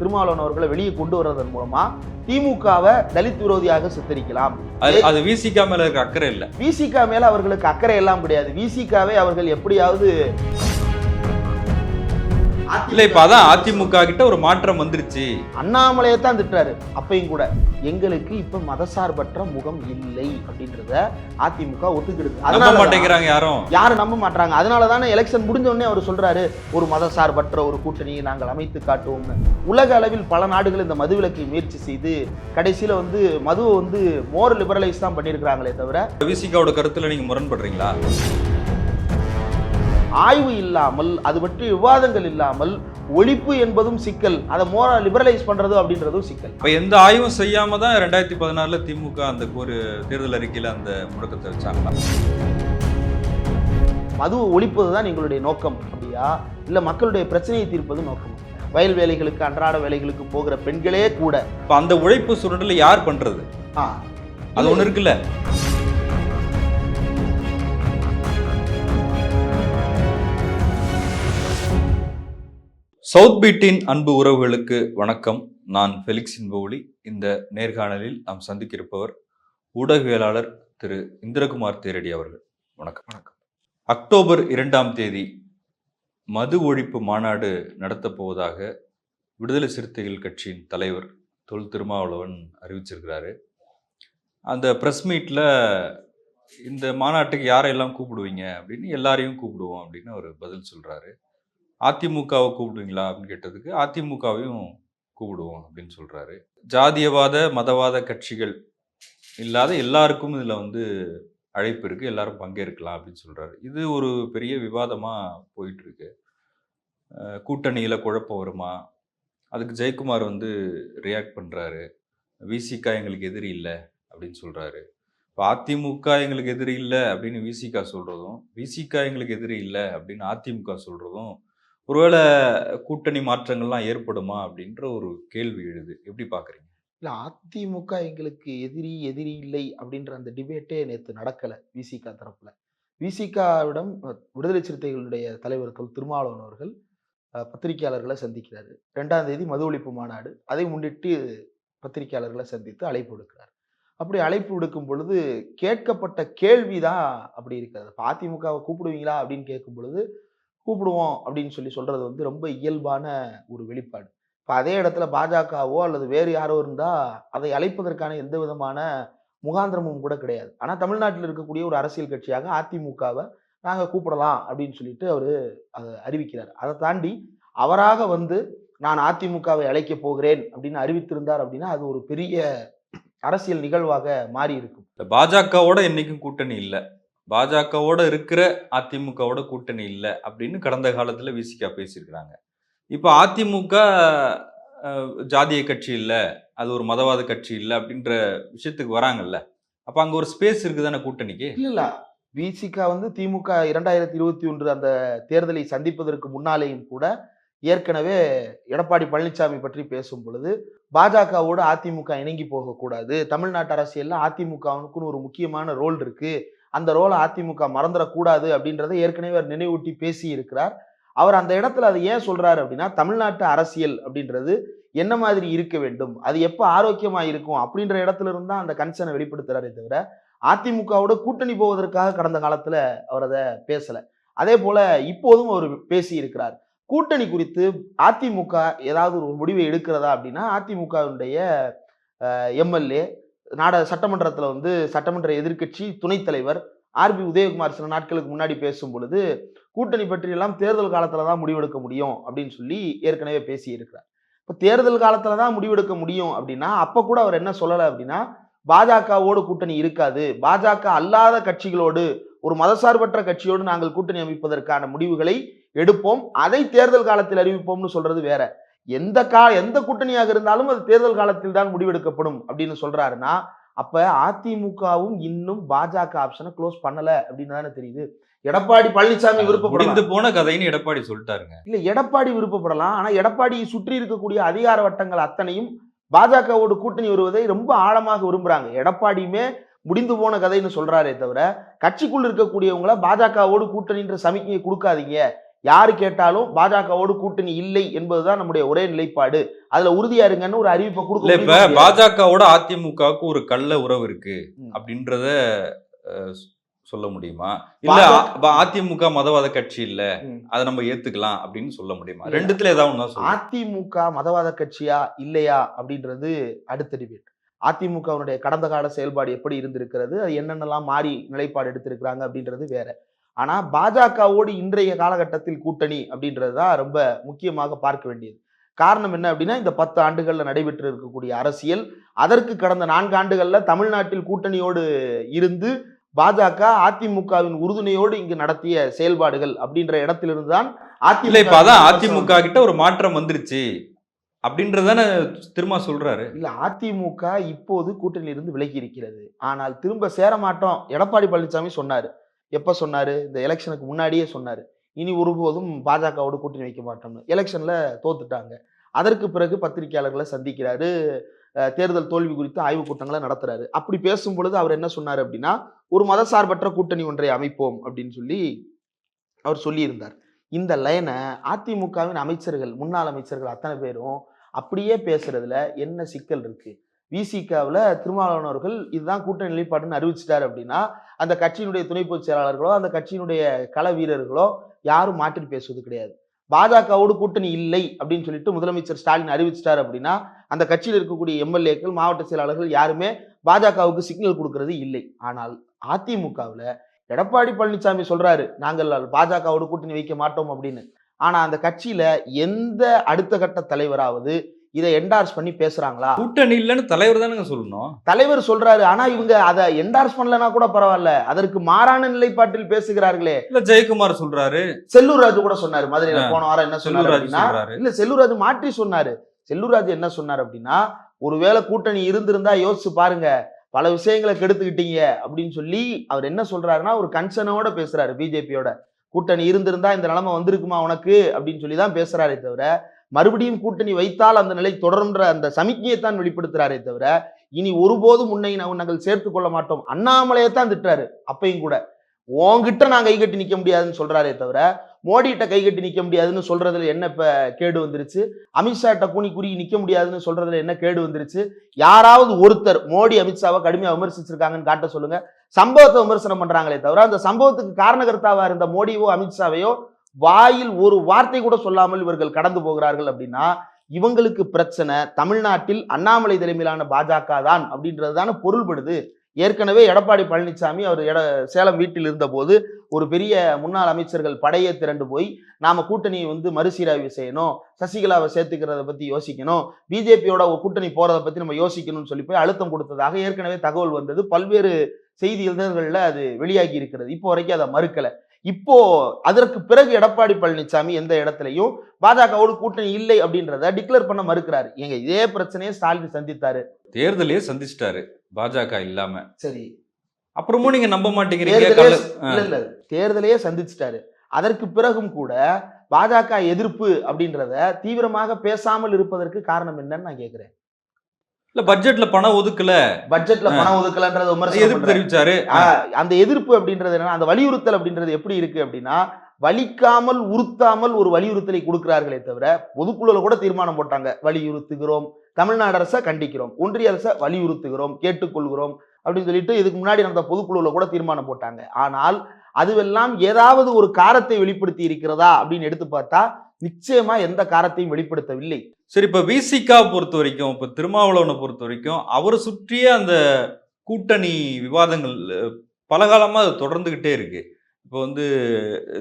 திருமாவளவன் அவர்களை வெளியே கொண்டு வர்றதன் மூலமா திமுகவை தலித் விரோதியாக சித்தரிக்கலாம். அது அது விசிகா மேல இருக்க அக்கறை இல்ல. விசிகா மேல அவர்களுக்கு அக்கறை எல்லாம் கிடையாது. விசிகாவை அவர்கள் எப்படியாவது இல்ல இப்ப அதான் அதிமுக கிட்ட ஒரு மாற்றம் வந்துருச்சு. அண்ணாமலையை தான் திட்டுறாரு. அப்பையும் கூட. எங்களுக்கு இப்ப மதசார்பற்ற முகம் இல்லை அப்படின்றத அதிமுக ஒத்துக்கிடுது. நம்ப மாட்டேங்கிறாங்க யாரும். யாரும் நம்ப மாட்டாங்க அதனால தானே எலெக்ஷன் முடிஞ்ச உடனே அவர் சொல்றாரு ஒரு மதசார்பற்ற ஒரு கூட்டணியை நாங்கள் அமைத்து காட்டுவோம்னு. உலக அளவில் பல நாடுகள் இந்த மதுவிலக்கை முயற்சி செய்து கடைசியில வந்து மதுவை வந்து மோர் லிபரலைஸ் தான் பண்ணியிருக்கிறாங்களே தவிர விசிகாவோட கருத்துல நீங்க முரண்படுறீங்களா? ஆய்வு இல்லாமல் அது பற்றி விவாதங்கள் இல்லாமல் ஒழிப்பு என்பதும் சிக்கல். அதை மோர லிபரலைஸ் பண்றது அப்படின்றதும் சிக்கல். இப்ப எந்த ஆய்வும் செய்யாம தான் ரெண்டாயிரத்தி பதினாறுல திமுக அந்த ஒரு தேர்தல் அறிக்கையில அந்த முடக்கத்தை வச்சாங்களா? மதுவை ஒழிப்பது தான் எங்களுடைய நோக்கம் அப்படியா? இல்ல மக்களுடைய பிரச்சனையை தீர்ப்பது நோக்கம்? வயல் வேலைகளுக்கு அன்றாட வேலைகளுக்கு போகிற பெண்களே கூட. இப்ப அந்த உழைப்பு சுரண்டல யார் பண்றது? ஆ, அது ஒண்ணு இருக்குல்ல. சவுத் பீட்டின் அன்பு உறவுகளுக்கு வணக்கம். நான் ஃபெலிக்ஸ் இன்பவுலி. இந்த நேர்காணலில் நாம் சந்திக்க இருப்பவர் ஊடகவியலாளர் திரு இந்திரகுமார் தேரடி அவர்கள். வணக்கம். வணக்கம். அக்டோபர் இரண்டாம் தேதி மது ஒழிப்பு மாநாடு நடத்தப் போவதாக விடுதலை சிறுத்தைகள் கட்சியின் தலைவர் தொல் திருமாவளவன் அறிவிச்சிருக்கிறாரு. அந்த ப்ரெஸ் மீட்டில் இந்த மாநாட்டுக்கு யாரையெல்லாம் கூப்பிடுவீங்க அப்படின்னு எல்லாரையும் கூப்பிடுவோம் அப்படின்னு அவர் பதில் சொல்கிறாரு அதிமுகவை கூப்பிடுவீங்களா அப்படின்னு கேட்டதுக்கு அதிமுகவையும் கூப்பிடுவோம் அப்படின்னு சொல்கிறாரு ஜாதியவாத மதவாத கட்சிகள் இல்லாத எல்லாருக்கும் இதில் வந்து அழைப்பு இருக்குது எல்லாரும் பங்கேற்கலாம் அப்படின்னு சொல்கிறாரு இது ஒரு பெரிய விவாதமாக போயிட்டுருக்கு. கூட்டணியில் குழப்பம் வருமா? அதுக்கு ஜெயக்குமார் வந்து ரியாக்ட் பண்ணுறாரு விசிகா எங்களுக்கு எதிரி இல்லை அப்படின்னு சொல்கிறாரு இப்போ அதிமுக எங்களுக்கு எதிரி இல்லை அப்படின்னு விசிகா சொல்கிறதும் விசிகா எங்களுக்கு எதிரி இல்லை அப்படின்னு அதிமுக சொல்கிறதும் ஒருவேளை கூட்டணி மாற்றங்கள்லாம் ஏற்படுமா அப்படின்ற ஒரு கேள்வி எழுது. எப்படி பார்க்குறீங்க? இல்லை அதிமுக எங்களுக்கு எதிரி எதிரி இல்லை அப்படின்ற அந்த டிபேட்டே நேற்று நடக்கலை விசிகா தரப்பில். விசிகாவிடம் விடுதலை சிறுத்தைகளுடைய தலைவர் தொல் திருமாவளவன் அவர்கள் பத்திரிகையாளர்களை சந்திக்கிறாரு. ரெண்டாம் தேதி மது ஒழிப்பு மாநாடு. அதை முன்னிட்டு பத்திரிகையாளர்களை சந்தித்து அழைப்பு விடுக்கிறார். அப்படி அழைப்பு விடுக்கும் பொழுது கேட்கப்பட்ட கேள்விதான் அப்படி இருக்கிறது அதிமுகவை கூப்பிடுவீங்களா அப்படின்னு கேட்கும் பொழுது கூப்பிடுவோம் அப்படின்னு சொல்லி சொல்றது வந்து ரொம்ப இயல்பான ஒரு வெளிப்பாடு. இப்போ அதே இடத்துல பாஜகவோ அல்லது வேறு யாரோ இருந்தா அதை அழைப்பதற்கான எந்த விதமான முகாந்திரமும் கூட கிடையாது. ஆனால் தமிழ்நாட்டில் இருக்கக்கூடிய ஒரு அரசியல் கட்சியாக அதிமுகவை நாங்கள் கூப்பிடலாம் அப்படின்னு சொல்லிட்டு அவர் அதை அறிவிக்கிறார். அதை தாண்டி அவராக வந்து நான் அதிமுகவை அழைக்க போகிறேன் அப்படின்னு அறிவித்திருந்தார் அப்படின்னா அது ஒரு பெரிய அரசியல் நிகழ்வாக மாறி இருக்கும் பாஜகவோட என்னைக்கும் கூட்டணி இல்லை. பாஜகவோட இருக்கிற அதிமுகவோட கூட்டணி இல்லை அப்படின்னு கடந்த காலத்தில் விசிகா பேசியிருக்கிறாங்க. இப்போ அதிமுக ஜாதிய கட்சி இல்லை அது ஒரு மதவாத கட்சி இல்லை அப்படின்ற விஷயத்துக்கு வராங்கல்ல. அப்போ அங்கே ஒரு ஸ்பேஸ் இருக்குதானே கூட்டணிக்கு? இல்லை இல்ல. விசிகா வந்து திமுக இரண்டாயிரத்தி இருபத்தி ஒன்று அந்த தேர்தலை சந்திப்பதற்கு முன்னாலேயும் கூட ஏற்கனவே எடப்பாடி பழனிசாமி பற்றி பேசும் பொழுது பாஜகவோடு அதிமுக இணங்கி போகக்கூடாது. தமிழ்நாட்டு அரசியலில் அதிமுகவுக்குன்னு ஒரு முக்கியமான ரோல் இருக்குது அந்த ரோலை அதிமுக மறந்துடக்கூடாது அப்படின்றத ஏற்கனவே அவர் நினைவூட்டி பேசி இருக்கிறார் அவர் அந்த இடத்துல அதை ஏன் சொல்றாரு அப்படின்னா தமிழ்நாட்டு அரசியல் அப்படின்றது என்ன மாதிரி இருக்க வேண்டும்? அது எப்போ ஆரோக்கியமா இருக்கும்? அப்படின்ற இடத்துல இருந்து தான் அந்த கன்சர்னை வெளிப்படுத்துறாரே தவிர அதிமுகவோட கூட்டணி போவதற்காக கடந்த காலத்துல அவர் அதை பேசல. அதே போல இப்போதும் அவர் பேசி இருக்கிறார் கூட்டணி குறித்து அதிமுக ஏதாவது ஒரு முடிவை எடுக்கிறதா அப்படின்னா அதிமுகவினுடைய எம்எல்ஏ நாட சட்டமன்றத்தில் வந்து சட்டமன்ற எதிர்க்கட்சி துணைத் தலைவர் ஆர்பி உதயகுமார் சில நாட்களுக்கு முன்னாடி பேசும் பொழுது கூட்டணி பற்றியெல்லாம் தேர்தல் காலத்தில் தான் முடிவெடுக்க முடியும் அப்படின்னு சொல்லி ஏற்கனவே பேசி இருக்கிறார் இப்போ தேர்தல் காலத்தில் தான் முடிவெடுக்க முடியும் அப்படின்னா அப்போ கூட அவர் என்ன சொல்லலை அப்படின்னா பாஜகவோடு கூட்டணி இருக்காது. பாஜக அல்லாத கட்சிகளோடு ஒரு மதசார்பற்ற கட்சியோடு நாங்கள் கூட்டணி அமைப்பதற்கான முடிவுகளை எடுப்போம். அதை தேர்தல் காலத்தில் அறிவிப்போம்னு சொல்றது வேற. எந்த கா எந்த கூட்டணியாக இருந்தாலும் அது தேர்தல் காலத்தில் தான் முடிவெடுக்கப்படும் அப்படின்னு சொல்றாருன்னா அப்ப அதிமுகவும் இன்னும் பாஜக ஆப்ஷனை க்ளோஸ் பண்ணல அப்படின்னு தானே தெரியுது. எடப்பாடி பழனிசாமி விருப்பப்படலாம். போன கதைன்னு எடப்பாடி சொல்லிட்டாருங்க. இல்ல எடப்பாடி விருப்பப்படலாம். ஆனா எடப்பாடி சுற்றி இருக்கக்கூடிய அதிகார வட்டங்கள் அத்தனையும் பாஜகவோடு கூட்டணி வருவதை ரொம்ப ஆழமாக விரும்புறாங்க. எடப்பாடியுமே முடிந்து போன கதைன்னு சொல்றாரே தவிர கட்சிக்குள் இருக்கக்கூடியவங்கள பாஜகவோடு கூட்டணின்ற சமிக்கையை கொடுக்காதீங்க. யாரு கேட்டாலும் பாஜகவோடு கூட்டணி இல்லை என்பதுதான் நம்முடைய ஒரே நிலைப்பாடு அதுல உறுதியா இருங்கன்னு ஒரு அறிவிப்பை இல்ல கொடுக்க இப்ப? பாஜகவோட அதிமுகவுக்கு ஒரு கள்ள உறவு இருக்கு. அப்படின்றத சொல்ல முடியுமா இல்ல அதிமுக மதவாத கட்சி இல்ல. அதை நம்ம ஏத்துக்கலாம் அப்படின்னு சொல்ல முடியுமா. ரெண்டுத்துல ஏதாவது அதிமுக மதவாத கட்சியா இல்லையா அப்படின்றது அடுத்த டிபேட் அதிமுகவினுடைய கடந்த கால செயல்பாடு எப்படி இருந்திருக்கிறது அது என்னென்னலாம் மாறி நிலைப்பாடு எடுத்திருக்கிறாங்க அப்படின்றது வேற ஆனா பாஜகவோடு இன்றைய காலகட்டத்தில் கூட்டணி அப்படின்றது தான் ரொம்ப முக்கியமாக பார்க்க வேண்டியது. காரணம் என்ன அப்படின்னா இந்த பத்து ஆண்டுகள்ல நடைபெற்று இருக்கக்கூடிய அரசியல் அதற்கு கடந்த நான்கு ஆண்டுகள்ல தமிழ்நாட்டில் கூட்டணியோடு இருந்து பாஜக அதிமுகவின் உறுதுணையோடு இங்கு நடத்திய செயல்பாடுகள் அப்படின்ற இடத்திலிருந்து தான் விமர்சனம் அதிமுக கிட்ட ஒரு மாற்றம் வந்துருச்சு. அப்படின்றதானே திரும்ப சொல்றாரு. இல்ல அதிமுக இப்போது கூட்டணியிலிருந்து விலகி இருக்கிறது. ஆனால் திரும்ப சேர மாட்டோம். எடப்பாடி பழனிசாமி சொன்னாரு. எப்போ சொன்னார்? இந்த எலெக்ஷனுக்கு முன்னாடியே சொன்னார். இனி ஒருபோதும் பாஜகவோடு கூட்டணி வைக்க மாட்டோம்னு. எலெக்ஷனில் தோத்துட்டாங்க. அதற்கு பிறகு பத்திரிகையாளர்களை சந்திக்கிறாரு. தேர்தல் தோல்வி குறித்து ஆய்வுக் கூட்டங்களை நடத்துறாரு. அப்படி பேசும் பொழுது அவர் என்ன சொன்னார் அப்படின்னா ஒரு மதசார்பற்ற கூட்டணி ஒன்றை அமைப்போம் அப்படின்னு சொல்லி அவர் சொல்லியிருந்தார். இந்த லைனை அதிமுகவின் அமைச்சர்கள் முன்னாள் அமைச்சர்கள் அத்தனை பேரும் அப்படியே பேசுறதுல என்ன சிக்கல் இருக்குது விசிகாவில் திருமாவளவன் அவர்கள் இதுதான் கூட்டணி நிலைப்பாடுன்னு அறிவிச்சிட்டார் அப்படின்னா அந்த கட்சியினுடைய துணை பொதுச் செயலாளர்களோ அந்த கட்சியினுடைய கள வீரர்களோ யாரும் மாற்றி பேசுவது கிடையாது. பாஜகவோடு கூட்டணி இல்லை அப்படின்னு சொல்லிட்டு முதலமைச்சர் ஸ்டாலின் அறிவிச்சிட்டார் அப்படின்னா அந்த கட்சியில் இருக்கக்கூடிய எம்எல்ஏக்கள் மாவட்ட செயலாளர்கள் யாருமே பாஜகவுக்கு சிக்னல் கொடுக்கறது இல்லை. ஆனால் அதிமுகவில் எடப்பாடி பழனிசாமி சொல்றாரு நாங்கள் பாஜகவோடு கூட்டணி வைக்க மாட்டோம் அப்படின்னு. ஆனா அந்த கட்சியில எந்த அடுத்த கட்ட தலைவராவது இதை என்டார்ஸ் பண்ணி பேசுறாங்களா? கூட்டணி இல்லைன்னு தலைவர் தானங்க சொல்லணும். தலைவர் சொல்றாரு ஆனா இவங்க அதை என்டார்ஸ் பண்ணலனா கூட பரவாயில்ல. அதற்கு மாறான நிலைப்பாட்டில் பேசுகிறார்களே. இல்ல ஜெயக்குமார் சொல்றாரு. செல்லூர் ராஜு கூட சொன்னாரு மதுரையில. போன வாரம் என்ன சொன்னாரு அப்படின்னா இல்ல செல்லூர் ராஜு மாற்றி சொன்னாரு. செல்லூர் ராஜு என்ன சொன்னார் அப்படின்னா ஒருவேளை கூட்டணி இருந்திருந்தா யோசிச்சு பாருங்க பல விஷயங்களை கெடுத்துக்கிட்டீங்க அப்படின்னு சொல்லி அவர் என்ன சொல்றாருன்னா ஒரு கன்சர்னோட பேசுறாரு பிஜேபியோட கூட்டணி இருந்திருந்தா இந்த நிலைமை வந்திருக்குமா உனக்கு? அப்படின்னு சொல்லி தான் பேசுறாரே தவிர மறுபடியும் கூட்டணி வைத்தால் அந்த நிலை தொடருன்ற அந்த சமிக்ஞையை தான் வெளிப்படுத்துறாரே தவிர இனி ஒருபோதும் உன்னை நாங்கள் சேர்த்து கொள்ள மாட்டோம். அண்ணாமலையை தான் திட்டுறாரு அப்பையும் கூட. உன்கிட்ட நான் கை கட்டி முடியாதுன்னு சொல்றாரே தவிர மோடிகிட்ட கைகட்டி நிற்க முடியாதுன்னு சொல்றதுல என்ன இப்ப கேடு வந்துருச்சு? அமித்ஷாட்ட கூனி குறுகி நிற்க முடியாதுன்னு சொல்றதுல என்ன கேடு வந்துருச்சு? யாராவது ஒருத்தர் மோடி அமித்ஷாவை கடுமையா விமர்சிச்சிருக்காங்கன்னு காட்ட சொல்லுங்க. சம்பவத்தை விமர்சனம் பண்றாங்களே தவிர அந்த சம்பவத்துக்கு காரணகர்த்தாவா இருந்த மோடியோ அமித்ஷாவையோ வாயில் ஒரு வார்த்தை கூட சொல்லாமல் இவர்கள் கடந்து போகிறார்கள் அப்படின்னா இவங்களுக்கு பிரச்சனை தமிழ்நாட்டில் அண்ணாமலை தலைமையிலான பாஜக தான் அப்படின்றது தானே பொருள்படுது. ஏற்கனவே எடப்பாடி பழனிசாமி அவர் எட சேலம் வீட்டில் இருந்தபோது ஒரு பெரிய முன்னாள் அமைச்சர்கள் படையை திரண்டு போய் நாம கூட்டணியை வந்து மறுசீராய்வு செய்யணும் சசிகலாவை சேர்த்துக்கிறத பத்தி யோசிக்கணும் பிஜேபியோட கூட்டணி போறதை பத்தி நம்ம யோசிக்கணும்னு சொல்லி போய் அழுத்தம் கொடுத்ததாக ஏற்கனவே தகவல் வந்தது. பல்வேறு செய்தி இதழ்களில் அது வெளியாகி இருக்கிறது. இப்போ வரைக்கும் அதை மறுக்கலை. இப்போ அதற்கு பிறகு எடப்பாடி பழனிசாமி எந்த இடத்துலையும் பாஜகவோடு கூட்டணி இல்லை அப்படின்றத டிக்ளேர் பண்ண மறுக்கிறாரு. ஏங்க இதே பிரச்சனையை ஸ்டாலின் சந்தித்தாரு. தேர்தலே சந்திச்சிட்டாரு பாஜக இல்லாம. சரி. அப்புறமும் நீங்க நம்ப மாட்டேங்கிறீங்க தேர்தலையே சந்திச்சிட்டாரு. அதற்கு பிறகும் கூட பாஜக எதிர்ப்பு அப்படின்றத தீவிரமாக பேசாமல் இருப்பதற்கு காரணம் என்னன்னு நான் கேக்குறேன். இல்ல பட்ஜெட்ல பணம் ஒதுக்கல பட்ஜெட்ல. பணம் ஒதுக்கலன்றத விமர்சனம் எதிர்ப்பு. தெரிவிச்சாரு அந்த எதிர்ப்பு அப்படின்றது என்னன்னா அந்த வலியுறுத்தல் அப்படின்றது எப்படி இருக்கு அப்படின்னா வலிக்காமல் உறுத்தாமல் ஒரு வலியுறுத்தலை கொடுக்கிறார்களே தவிர பொதுக்குழுல கூட தீர்மானம் போட்டாங்க வலியுறுத்துகிறோம் தமிழ்நாடு அரசை கண்டிக்கிறோம் ஒன்றிய அரசை வலியுறுத்துகிறோம் கேட்டுக்கொள்கிறோம் அப்படின்னு சொல்லிட்டு இதுக்கு முன்னாடி நடந்த பொதுக்குழுல கூட தீர்மானம் போட்டாங்க ஆனால் அதுவெல்லாம் ஏதாவது ஒரு காரத்தை வெளிப்படுத்தி இருக்கிறதா அப்படின்னு எடுத்து பார்த்தா நிச்சயமா எந்த காரத்தையும் வெளிப்படுத்தவில்லை. சரி இப்ப விசிகா பொறுத்த வரைக்கும் இப்ப திருமாவளவனை பொறுத்த வரைக்கும் அவரை சுற்றிய அந்த கூட்டணி விவாதங்கள் அஹ், பல அது தொடர்ந்துகிட்டே இருக்கு. இப்போ வந்து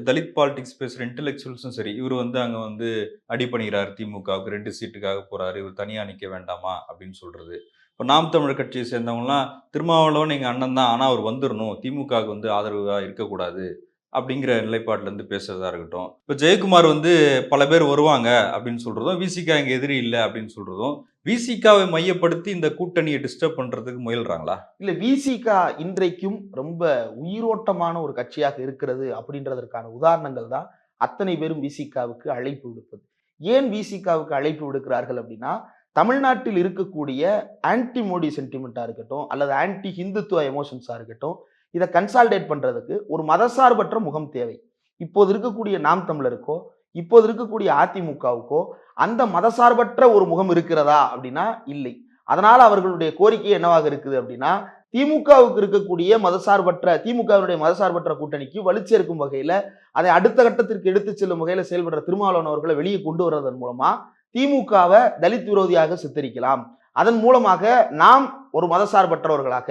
தலித் பாலிடிக்ஸ் பேசுகிற இன்டெலெக்சுவல்ஸும் சரி இவர் வந்து அங்கே வந்து அடி பண்ணிக்கிறார் திமுகவுக்கு ரெண்டு சீட்டுக்காக போகிறாரு இவர் தனியாக நிற்க வேண்டாமா அப்படின்னு சொல்கிறது இப்போ நாம் தமிழர் கட்சியை சேர்ந்தவங்களாம் திருமாவளவன் எங்கள் அண்ணன் தான் ஆனால் அவர் வந்துடணும் திமுகவுக்கு வந்து ஆதரவாக இருக்கக்கூடாது. அப்படிங்கிற நிலைப்பாட்டிலேருந்து பேசுகிறதா இருக்கட்டும். இப்போ ஜெயக்குமார் வந்து பல பேர் வருவாங்க அப்படின்னு சொல்கிறதும் விசிகா இங்கே எதிரி இல்லை அப்படின்னு சொல்கிறதும் விசிகாவை மையப்படுத்தி இந்த கூட்டணியை டிஸ்டர்ப் பண்ணுறதுக்கு முயல்கிறாங்களா இல்லை விசிகா இன்றைக்கும் ரொம்ப உயிரோட்டமான ஒரு கட்சியாக இருக்கிறது அப்படின்றதற்கான உதாரணங்கள் தான் அத்தனை பேரும் விசிகாவுக்கு அழைப்பு விடுப்பது. ஏன் விசிகாவுக்கு அழைப்பு விடுக்கிறார்கள் அப்படின்னா தமிழ்நாட்டில் இருக்கக்கூடிய ஆன்டி மோடி சென்டிமெண்ட்டாக இருக்கட்டும் அல்லது ஆன்டி ஹிந்துத்துவ எமோஷன்ஸாக இருக்கட்டும் இதை கன்சால்டேட் பண்ணுறதுக்கு ஒரு மதசார்பற்ற முகம் தேவை. இப்போது இருக்கக்கூடிய நாம் தமிழருக்கோ இப்போது இருக்கக்கூடிய அதிமுகவுக்கோ அந்த மதசார்பற்ற ஒரு முகம் இருக்கிறதா அப்படின்னா இல்லை. அதனால் அவர்களுடைய கோரிக்கை என்னவாக இருக்குது அப்படின்னா திமுகவுக்கு இருக்கக்கூடிய மதசார்பற்ற திமுகவினுடைய மதசார்பற்ற கூட்டணிக்கு வலுச்சேர்க்கும் வகையில் அதை அடுத்த கட்டத்திற்கு எடுத்து செல்லும் வகையில் செயல்படுற திருமாவளவன் அவர்களை வெளியே கொண்டு வர்றதன் மூலமாக திமுகவை தலித் விரோதியாக சித்தரிக்கலாம். அதன் மூலமாக நாம் ஒரு மதசார்பற்றவர்களாக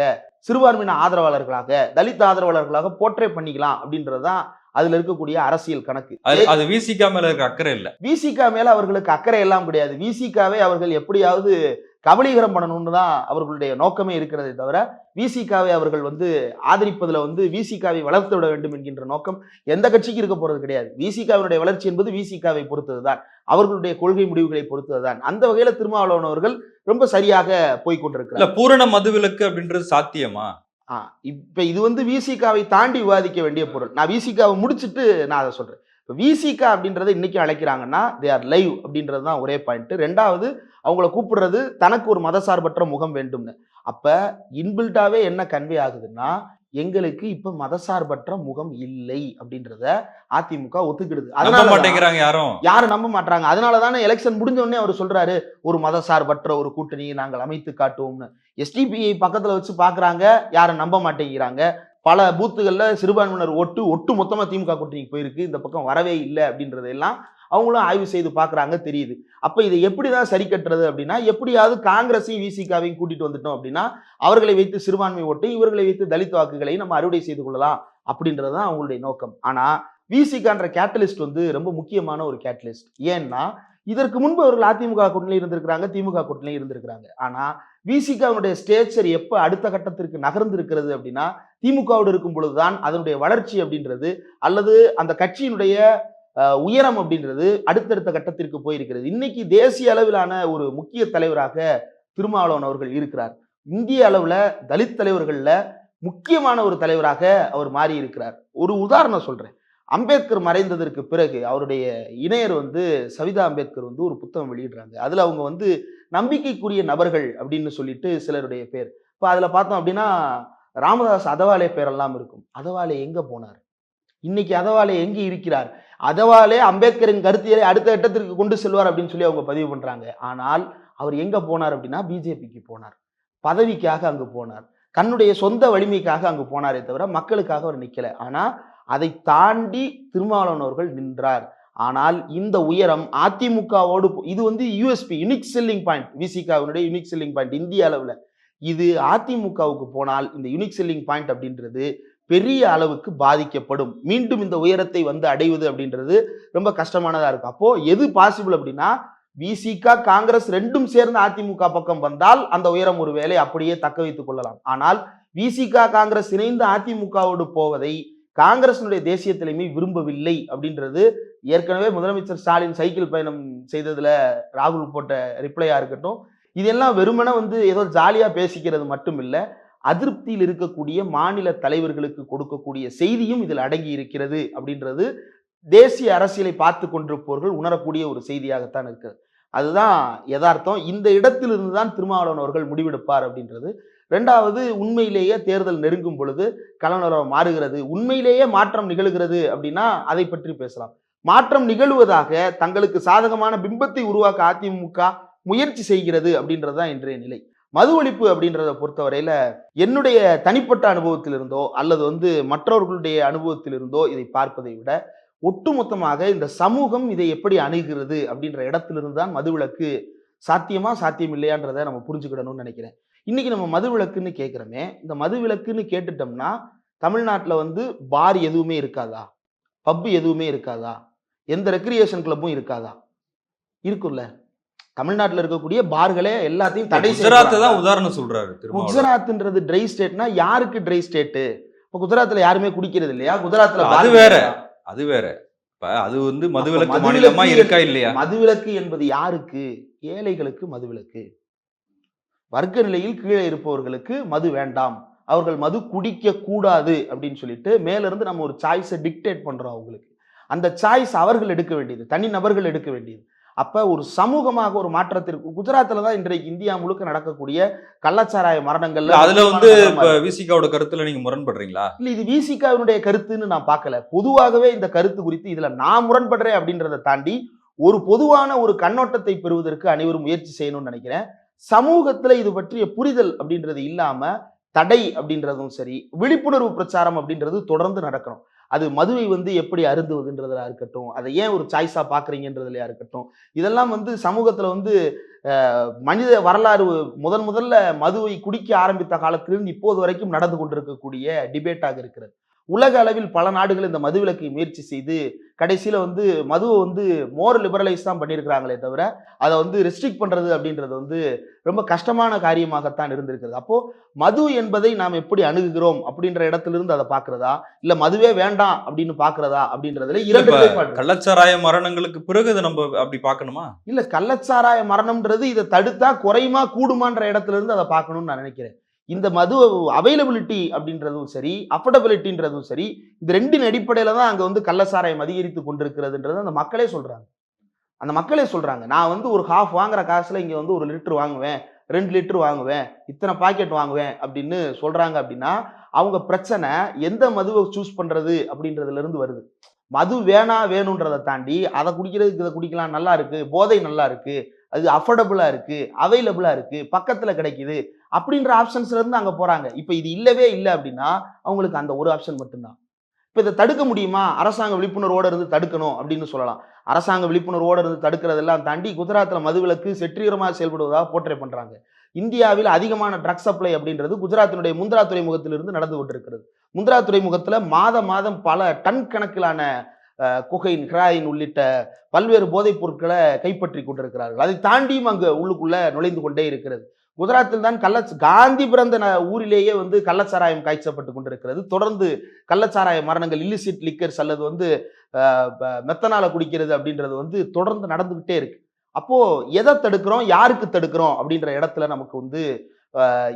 சிறுபான்மையின ஆதரவாளர்களாக தலித் ஆதரவாளர்களாக போர்ட்ரே பண்ணிக்கலாம் அப்படின்றதுதான் அதுல இருக்கக்கூடிய அரசியல் கணக்கு. அது அது விசிகா மேல இருக்க அக்கறை இல்ல. விசிகா மேல அவர்களுக்கு அக்கறை எல்லாம் கிடையாது. விசிகாவை அவர்கள் எப்படியாவது கபலீகரம் பண்ணணும்னு தான் அவர்களுடைய நோக்கமே இருக்கிறதே தவிர விசிகாவை அவர்கள் வந்து ஆதரிப்பதுல வந்து விசிகாவை வளர்த்து விட வேண்டும் என்கின்ற நோக்கம் எந்த கட்சிக்கு இருக்க போறது கிடையாது. விசிகாவினுடைய வளர்ச்சி என்பது விசிகாவை பொறுத்ததுதான். அவர்களுடைய கொள்கை முடிவுகளை பொறுத்ததுதான். அந்த வகையில திருமாவளவன் அவர்கள் ரொம்ப சரியாக போய் இல்ல கொண்டிருக்கிறார் பூரண மதுவிலக்கு அப்படின்றது சாத்தியமா? ஆ, இப்ப இது வந்து விசிகாவை தாண்டி விவாதிக்க வேண்டிய பொருள். நான் விசிகாவை முடிச்சிட்டு நான் அதை சொல்றேன். இப்போ விசிகா அப்படின்றத இன்னைக்கு அழைக்கிறாங்கன்னா தே ஆர் லைவ் அப்படின்றது தான் ஒரே பாயிண்ட் ரெண்டாவது அவங்கள கூப்பிடுறது தனக்கு ஒரு மதசார்பற்ற முகம் வேண்டும்னு. அப்ப இன்பில்ட்டாவே என்ன கன்வே ஆகுதுன்னா எங்களுக்கு இப்ப மதசார்பற்ற முகம் இல்லை அப்படின்றத அதிமுக ஒத்துக்கிடுது. அதனால மாட்டேங்கிறாங்க யாரும். யாரும் நம்ப மாட்டாங்க அதனால தானே எலெக்ஷன் முடிஞ்ச உடனே அவர் சொல்றாரு ஒரு மதசார்பற்ற ஒரு கூட்டணியை நாங்கள் அமைத்து காட்டுவோம்னு. எஸ்டிபிஐ பக்கத்துல வச்சு பாக்குறாங்க யாரும் நம்ப மாட்டேங்கிறாங்க. பல பூத்துகள்ல சிறுபான்மையினர் ஒட்டு ஒட்டு மொத்தமா திமுக கூட்டணிக்கு போயிருக்கு. இந்த பக்கம் வரவே இல்லை அப்படின்றதெல்லாம் அவங்களும் ஆய்வு செய்து பார்க்குறாங்க தெரியுது. அப்போ இதை எப்படி தான் சரி கட்டுறது அப்படின்னா எப்படியாவது காங்கிரஸையும் விசிகாவையும் கூட்டிட்டு வந்துட்டோம் அப்படின்னா அவர்களை வைத்து சிறுபான்மை ஓட்டு இவர்களை வைத்து தலித் வாக்குகளை நம்ம அறுவடை செய்து கொள்ளலாம் அப்படின்றது தான் அவங்களுடைய நோக்கம். ஆனால் விசிகான்ற கேட்டலிஸ்ட் வந்து ரொம்ப முக்கியமான ஒரு கேட்டலிஸ்ட். ஏன்னா இதற்கு முன்பு அவர்கள் அதிமுக கூட்டணியில் இருந்திருக்கிறாங்க திமுக கூட்டணியில் இருந்திருக்கிறாங்க. ஆனால் விசிகாவுடைய ஸ்டேச்சர் எப்போ அடுத்த கட்டத்திற்கு நகர்ந்து இருக்கிறது அப்படின்னா திமுகவோடு இருக்கும் பொழுதுதான் அதனுடைய வளர்ச்சி அப்படின்றது அல்லது அந்த கட்சியினுடைய உயரம் அப்படின்றது அடுத்தடுத்த கட்டத்திற்கு போயிருக்கிறது. இன்னைக்கு தேசிய அளவிலான ஒரு முக்கிய தலைவராக திருமாவளவன் அவர்கள் இருக்கிறார். இந்திய அளவில் தலித் தலைவர்களில் முக்கியமான ஒரு தலைவராக அவர் மாறி இருக்கிறார் ஒரு உதாரணம் சொல்கிறேன் அம்பேத்கர் மறைந்ததற்கு பிறகு அவருடைய இணையர் வந்து சவிதா அம்பேத்கர் வந்து ஒரு புத்தகம் வெளியிடுறாங்க. அதில் அவங்க வந்து நம்பிக்கைக்குரிய நபர்கள் அப்படின்னு சொல்லிட்டு சிலருடைய பேர். இப்போ அதில் பார்த்தோம் அப்படின்னா ராமதாஸ் அதவாலே பேரெல்லாம் இருக்கும். அதவாலே எங்கே போனார்? இன்னைக்கு அதவாலே எங்க இருக்கிறார்? அதவாலே அம்பேத்கரின் கருத்தியலை அடுத்த கட்டத்திற்கு கொண்டு செல்வார் அப்படின்னு சொல்லி அவங்க பதிவு பண்றாங்க. ஆனால் அவர் எங்க போனார் அப்படின்னா பிஜேபிக்கு போனார். பதவிக்காக அங்கு போனார். தன்னுடைய சொந்த வலிமைக்காக அங்கு போனாரே தவிர மக்களுக்காக அவர் நிக்கல. ஆனா அதை தாண்டி திருமாவளவன் அவர்கள் நின்றார். ஆனால் இந்த உயரம் அதிமுகவோடு போ- இது வந்து யூஎஸ்பி யுனிக் செல்லிங் பாயிண்ட் விசிகாவினுடைய யுனிக் செல்லிங் பாயிண்ட் இந்திய அளவில். இது அதிமுகவுக்கு போனால் இந்த யுனிக் செல்லிங் பாயிண்ட் அப்படின்றது பெரிய அளவுக்கு பாதிக்கப்படும். மீண்டும் இந்த உயரத்தை வந்து அடைவது அப்படின்றது ரொம்ப கஷ்டமானதா இருக்கும். அப்போ எது பாசிபிள் அப்படின்னா விசிகா காங்கிரஸ் ரெண்டும் சேர்ந்து அதிமுக பக்கம் வந்தால் அந்த உயரம் ஒரு வேலை அப்படியே தக்க வைத்துக் கொள்ளலாம். ஆனால் விசிகா காங்கிரஸ் இணைந்து அதிமுகவோடு போவதை காங்கிரசினுடைய தேசிய தலைமை விரும்பவில்லை அப்படின்றது ஏற்கனவே முதலமைச்சர் ஸ்டாலின் சைக்கிள் பயணம் செய்ததுல ராகுல் போட்ட ரிப்ளையா இருக்கட்டும். இதெல்லாம் வெறுமனே வந்து ஏதோ ஜாலியா பேசிக்கிறது மட்டும் இல்லை அதிருப்தியில் இருக்கக்கூடிய மாநில தலைவர்களுக்கு கொடுக்கக்கூடிய செய்தியும் இதில் அடங்கி இருக்கிறது அப்படின்றது தேசிய அரசியலை பார்த்து கொண்டிருப்பவர்கள் உணரக்கூடிய ஒரு செய்தியாகத்தான் இருக்குது அதுதான் யதார்த்தம். இந்த இடத்திலிருந்து தான் திருமாவளவன் அவர்கள் முடிவெடுப்பார் அப்படின்றது. ரெண்டாவது உண்மையிலேயே தேர்தல் நெருங்கும் பொழுது கலநலம் மாறுகிறது. உண்மையிலேயே மாற்றம் நிகழ்கிறது அப்படின்னா அதை பற்றி பேசலாம். மாற்றம் நிகழ்வதாக தங்களுக்கு சாதகமான பிம்பத்தை உருவாக்க அதிமுக முயற்சி செய்கிறது அப்படின்றது தான் இன்றைய நிலை. மது ஒழிப்பு அப்படின்றத பொறுத்தவரையில என்னுடைய தனிப்பட்ட அனுபவத்திலிருந்தோ அல்லது வந்து மற்றவர்களுடைய அனுபவத்திலிருந்தோ இதை பார்ப்பதை விட ஒட்டுமொத்தமாக இந்த சமூகம் இதை எப்படி அணுகிறது அப்படின்ற இடத்திலிருந்து தான் மதுவிலக்கு சாத்தியமா சாத்தியம் இல்லையான்றதை நம்ம புரிஞ்சுக்கிடணும்னு நினைக்கிறேன். இன்னைக்கு நம்ம மதுவிலக்குன்னு கேட்குறோமே இந்த மதுவிலக்குன்னு கேட்டுட்டோம்னா தமிழ்நாட்டில் வந்து பார் எதுவுமே இருக்காதா? பப் எதுவுமே இருக்காதா? எந்த ரெக்ரியேஷன் கிளப்பும் இருக்காதா? இருக்கும்ல. தமிழ்நாட்டில் இருக்கக்கூடிய பார்களே எல்லாத்தையும் தடை குஜராத்தை தான். உதாரணம் சொல்றாரு குஜராத்ன்றது ட்ரை ஸ்டேட்னா யாருக்கு ட்ரை ஸ்டேட்டு? இப்போ குஜராத்ல யாருமே குடிக்கிறது இல்லையா? குஜராத்ல அது வேற. அது வேற. இப்ப அது வந்து மதுவிலக்கு மாநிலமா இருக்கா இல்லையா? மதுவிலக்கு என்பது யாருக்கு? ஏழைகளுக்கு மதுவிலக்கு. வர்க்க நிலையில் கீழே இருப்பவர்களுக்கு மது வேண்டாம். அவர்கள் மது குடிக்க கூடாது அப்படின்னு சொல்லிட்டு மேல இருந்து நம்ம ஒரு சாய்ஸை டிக்டேட் பண்றோம் அவங்களுக்கு. அந்த சாய்ஸ் அவர்கள் எடுக்க வேண்டியது தனி நபர்கள் எடுக்க வேண்டியது. அப்ப ஒரு சமூகமாக ஒரு மாற்றத்திற்கு குஜராத்ல தான் இன்றைக்கு இந்தியா முழுக்க நடக்கக்கூடிய கள்ளச்சாராய மரணங்கள்ல இல்ல, அதுல வந்து இப்ப விசிகாவோட கருத்துல நீங்க முரண்படுறீங்களா? இல்ல இது விசிகாவினுடைய கருத்துன்னு நான் பார்க்கல. பொதுவாகவே இந்த கருத்து குறித்து இதுல நான் முரண்படுறேன் அப்படின்றத தாண்டி ஒரு பொதுவான ஒரு கண்ணோட்டத்தை பெறுவதற்கு அனைவரும் முயற்சி செய்யணும்னு நினைக்கிறேன். சமூகத்துல இது பற்றிய புரிதல் அப்படின்றது இல்லாம தடை அப்படின்றதும் சரி விழிப்புணர்வு பிரச்சாரம் அப்படின்றது தொடர்ந்து நடக்கணும். அது மதுவை வந்து எப்படி அருந்துவதுன்றதுல இருக்கட்டும் அதை ஏன் ஒரு சாய்ஸா பாக்குறீங்கன்றதுலயா இருக்கட்டும் இதெல்லாம் வந்து சமூகத்துல வந்து மனித வரலாறு முதன் முதல்ல மதுவை குடிக்க ஆரம்பித்த காலத்திலிருந்து இப்போது வரைக்கும் நடந்து கொண்டிருக்கக்கூடிய டிபேட்டாக இருக்கிறது. உலக அளவில் பல நாடுகள் இந்த மதுவிலக்கை முயற்சி செய்து கடைசியில வந்து மதுவை வந்து மோர் லிபரலைஸ் தான் பண்ணியிருக்கிறாங்களே தவிர அதை வந்து ரெஸ்ட்ரிக்ட் பண்றது அப்படின்றது வந்து ரொம்ப கஷ்டமான காரியமாகத்தான் இருந்திருக்கிறது. அப்போ மது என்பதை நாம் எப்படி அணுகுகிறோம் அப்படின்ற இடத்திலிருந்து அதை பார்க்கறதா? இல்ல மதுவே வேண்டாம் அப்படின்னு பார்க்கறதா அப்படின்றதுல இரண்டு கள்ளச்சாராய மரணங்களுக்கு பிறகு இதை நம்ம அப்படி பார்க்கணுமா? இல்ல கள்ளச்சாராய மரணம்ன்றது இதை தடுத்தா குறையுமா கூடுமான்ற இடத்துல இருந்து அதை பார்க்கணும்னு நான் நினைக்கிறேன். இந்த மது அவைலபிலிட்டி அப்படின்றதும் சரி அஃபோர்டபிலிட்டின்றதும் சரி இந்த ரெண்டின் அடிப்படையில தான் அங்கே வந்து கள்ளசாராயம் அதிகரித்து கொண்டிருக்கிறதுன்றது அந்த மக்களே சொல்றாங்க. அந்த மக்களே சொல்றாங்க நான் வந்து ஒரு ஹாஃப் வாங்குற காசுல இங்க வந்து ஒரு லிட்டர் வாங்குவேன் ரெண்டு லிட்டர் வாங்குவேன் இத்தனை பாக்கெட் வாங்குவேன் அப்படின்னு சொல்றாங்க அப்படின்னா அவங்க பிரச்சனை எந்த மதுவை சூஸ் பண்றது அப்படின்றதுல இருந்து வருது. மது வேணா வேணுன்றதை தாண்டி அதை குடிக்கிறதுக்கு இதை குடிக்கலாம் நல்லா இருக்கு போதை நல்லா இருக்கு அது அஃபோர்டபுளா இருக்கு அவைலபிளா இருக்கு பக்கத்துல கிடைக்குது அப்படின்ற ஆப்ஷன்ஸ்ல இருந்து அங்க போறாங்க. இப்ப இது இல்லவே இல்லை அப்படின்னா அவங்களுக்கு அந்த ஒரு ஆப்ஷன் மட்டும்தான். இப்ப இதை தடுக்க முடியுமா? அரசாங்க விழிப்புணர்வோட இருந்து தடுக்கணும் அப்படின்னு சொல்லலாம். அரசாங்க விழிப்புணர்வோட இருந்து தடுக்கிறதெல்லாம் தாண்டி குஜராத்ல மதுவிலக்கு செற்றிகரமாக செயல்படுவதாக போர்ட்ரே பண்றாங்க. இந்தியாவில் அதிகமான ட்ரக் சப்ளை அப்படின்றது குஜராத்தினுடைய முந்திரா துறைமுகத்திலிருந்து நடந்து கொண்டிருக்கிறது. முந்திரா துறைமுகத்தில் மாத மாதம் பல டன் கணக்கிலான குகைன் கொகைன் ஹிராயின் உள்ளிட்ட பல்வேறு போதைப் பொருட்களை கைப்பற்றி கொண்டிருக்கிறார்கள். அதை தாண்டியும் அங்கு உள்ளுக்குள்ள நுழைந்து கொண்டே இருக்கிறது. குஜராத்தில் தான் கள்ள காந்தி பிறந்த ந- ஊரிலேயே வந்து கள்ளச்சாராயம் காய்ச்சப்பட்டு கொண்டிருக்கிறது. தொடர்ந்து கள்ளச்சாராய மரணங்கள் இல்லிசிட் லிக்கர்ஸ் அல்லது வந்து மெத்தனால குடிக்கிறது அப்படின்றது வந்து தொடர்ந்து நடந்துகிட்டே இருக்கு. அப்போ எதை தடுக்கிறோம்? யாருக்கு தடுக்கிறோம்? அப்படின்ற இடத்துல நமக்கு வந்து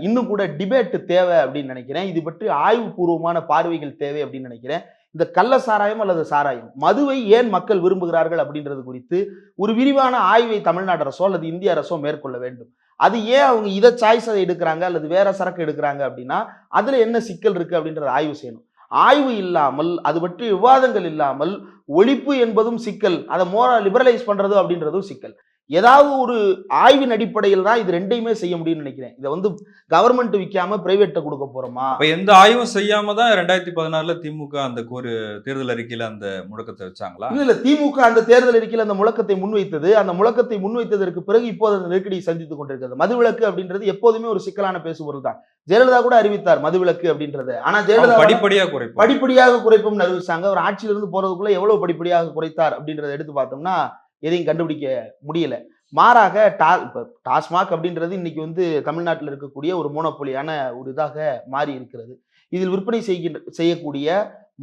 இன்னும் கூட டிபேட் தேவை அப்படின்னு நினைக்கிறேன். இது பற்றி ஆய்வுபூர்வமான பார்வைகள் தேவை அப்படின்னு நினைக்கிறேன். இந்த கள்ள சாராயம் அல்லது சாராயம்? மதுவை ஏன் மக்கள் விரும்புகிறார்கள் அப்படின்றது குறித்து ஒரு விரிவான ஆய்வை தமிழ்நாடு அரசோ அல்லது இந்திய அரசோ மேற்கொள்ள வேண்டும். அது ஏன் அவங்க இதை சாய்ஸ் அதை எடுக்கிறாங்க அல்லது வேற சரக்கு எடுக்கிறாங்க அப்படின்னா அதுல என்ன சிக்கல் இருக்கு அப்படின்றத ஆய்வு செய்யணும். ஆய்வு இல்லாமல் அது பற்றி விவாதங்கள் இல்லாமல் ஒழிப்பு என்பதும் சிக்கல். அதை மோரா லிபரலைஸ் பண்றது அப்படின்றதும் சிக்கல். ஏதாவது ஒரு ஆய்வின் அடிப்படையில் தான் இது ரெண்டையுமே செய்ய முடியும்னு நினைக்கிறேன். இதை வந்து கவர்மெண்ட் விற்காம பிரைவேட்ட கொடுக்க போறோமா? அப்ப எந்த ஆய்வும் செய்யாம தான் ரெண்டாயிரத்தி பதினாறுல திமுக அந்த ஒரு தேர்தல் அறிக்கையில அந்த முடக்கத்தை வச்சாங்களா? இல்ல திமுக அந்த தேர்தல் அறிக்கையில் அந்த முழக்கத்தை முன்வைத்தது. அந்த முழக்கத்தை முன்வைத்ததற்கு பிறகு இப்போது அந்த நெருக்கடியை சந்தித்துக் கொண்டிருக்கிறது. மதுவிலக்கு அப்படின்றது எப்போதுமே ஒரு சிக்கலான பேசுபொருள் தான். ஜெயலலிதா கூட அறிவித்தார் மதுவிலக்கு அப்படின்றது. ஆனா ஜெயலலிதா படிப்படியா குறைப்பாங்க படிப்படியாக குறைப்பும் அறிவிச்சாங்க. ஒரு ஆட்சியிலிருந்து போறதுக்குள்ள எவ்வளவு படிப்படியாக குறைத்தார் அப்படின்றத எடுத்து பார்த்தோம்னா எதையும் கண்டுபிடிக்க முடியல. மாறாக டா இப்போ டாஸ்மாக் அப்படின்றது இன்னைக்கு வந்து தமிழ்நாட்டில் இருக்கக்கூடிய ஒரு மோனோபொலியான ஒரு இதாக மாறி இருக்கிறது. இதில் விற்பனை செய்கின்ற செய்யக்கூடிய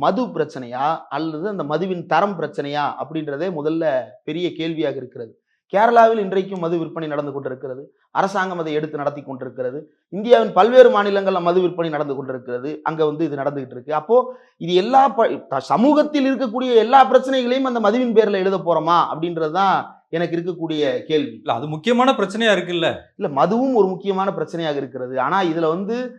மது பிரச்சனையா அல்லது அந்த மதுவின் தரம் பிரச்சனையா அப்படின்றதே முதல்ல பெரிய கேள்வியாக இருக்கிறது. கேரளாவில் இன்றைக்கும் மது விற்பனை நடந்து கொண்டிருக்கிறது. அரசாங்கம் அதை எடுத்து நடத்தி கொண்டிருக்கிறது. இந்தியாவின் பல்வேறு மாநிலங்கள்ல மது விற்பனை நடந்து கொண்டிருக்கிறது. அங்க வந்து இது நடந்துகிட்டு இருக்கு. அப்போ இது எல்லா ப- சமூகத்தில் இருக்கக்கூடிய எல்லா பிரச்சனைகளையும் அந்த மதுவின் பேர்ல எழுத போறோமா? அப்படின்றதுதான் எனக்கு இருக்கக்கூடிய கேள்வி. இல்ல அது முக்கியமான பிரச்சனையா இருக்குல்ல. இல்ல மதுவும் ஒரு முக்கியமான பிரச்சனையாக இருக்கிறது. ஆனா இதுல வந்து